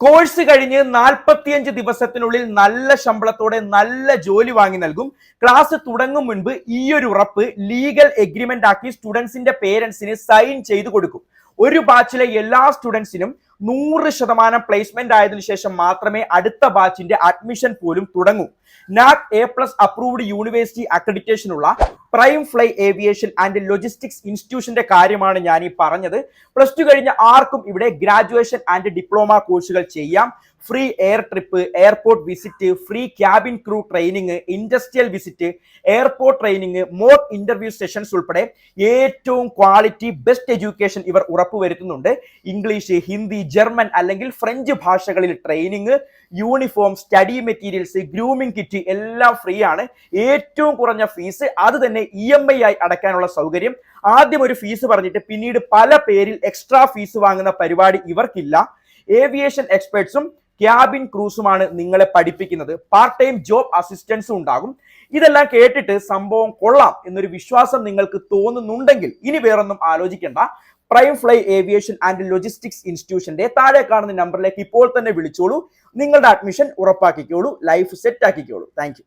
Course കഴിഞ്ഞ് നാൽപ്പത്തിയഞ്ച് ദിവസത്തിനുള്ളിൽ നല്ല ശമ്പളത്തോടെ നല്ല ജോലി വാങ്ങി നൽകും. ക്ലാസ് തുടങ്ങും മുൻപ് ഈ ഒരു ഉറപ്പ് ലീഗൽ എഗ്രിമെന്റ് ആക്കി സ്റ്റുഡൻസിന്റെ പേരൻസിന് സൈൻ ചെയ്തു കൊടുക്കും. ഒരു ബാച്ചിലെ എല്ലാ സ്റ്റുഡൻസിനും നൂറ് ശതമാനം പ്ലേസ്മെന്റ് ആയതിനു ശേഷം മാത്രമേ അടുത്ത ബാച്ചിന്റെ അഡ്മിഷൻ പോലും തുടങ്ങൂ. NAAC A plus approved university accreditation ഉള്ള Prime Fly aviation and logistics ഇൻസ്റ്റിറ്റ്യൂഷന്റെ കാര്യമാണ് ഞാൻ ഈ പറഞ്ഞത്. പ്ലസ് ടു കഴിഞ്ഞ ആർക്കും ഇവിടെ ഗ്രാജുവേഷൻ ആൻഡ് ഡിപ്ലോമ കോഴ്സുകൾ ചെയ്യാം. Free air trip airport visit free cabin crew training industrial visit airport training more interview sessions ഉൾപ്പെടെ ഏറ്റവും ക്വാളിറ്റി ബെസ്റ്റ് എഡ്യൂക്കേഷൻ ഇവർ ഉറപ്പുവരുത്തുന്നുണ്ട് ഇംഗ്ലീഷ് ഹിന്ദി ജർമ്മൻ അല്ലെങ്കിൽ ഫ്രഞ്ച് ഭാഷകളിൽ training uniform study materials grooming kit എല്ലാം free ആണ്. ഏറ്റവും കുറഞ്ഞ ഫീസ് അത് തന്നെ ഇ എം ഐ ആയി അടയ്ക്കാനുള്ള സൗകര്യം. ആദ്യം ഒരു ഫീസ് പറഞ്ഞിട്ട് പിന്നീട് പല പേരിൽ എക്സ്ട്രാ ഫീസ് വാങ്ങുന്ന പരിപാടി ഇവർക്കില്ല. ഏവിയേഷൻ എക്സ്പേർട്സും ക്യാബിൻ ക്രൂസുമാണ് നിങ്ങളെ പഠിപ്പിക്കുന്നത്. പാർട്ട് ടൈം ജോബ് അസിസ്റ്റൻസും ഉണ്ടാകും. ഇതെല്ലാം കേട്ടിട്ട് സംഭവം കൊള്ളാം എന്നൊരു വിശ്വാസം നിങ്ങൾക്ക് തോന്നുന്നുണ്ടെങ്കിൽ ഇനി വേറൊന്നും ആലോചിക്കേണ്ട. Prime Fly aviation and logistics ഇൻസ്റ്റിറ്റ്യൂഷന്റെ താഴെ കാണുന്ന നമ്പറിലേക്ക് ഇപ്പോൾ തന്നെ വിളിച്ചോളൂ. നിങ്ങളുടെ അഡ്മിഷൻ ഉറപ്പാക്കിക്കോളൂ. ലൈഫ് സെറ്റ് ആക്കിക്കോളൂ. താങ്ക്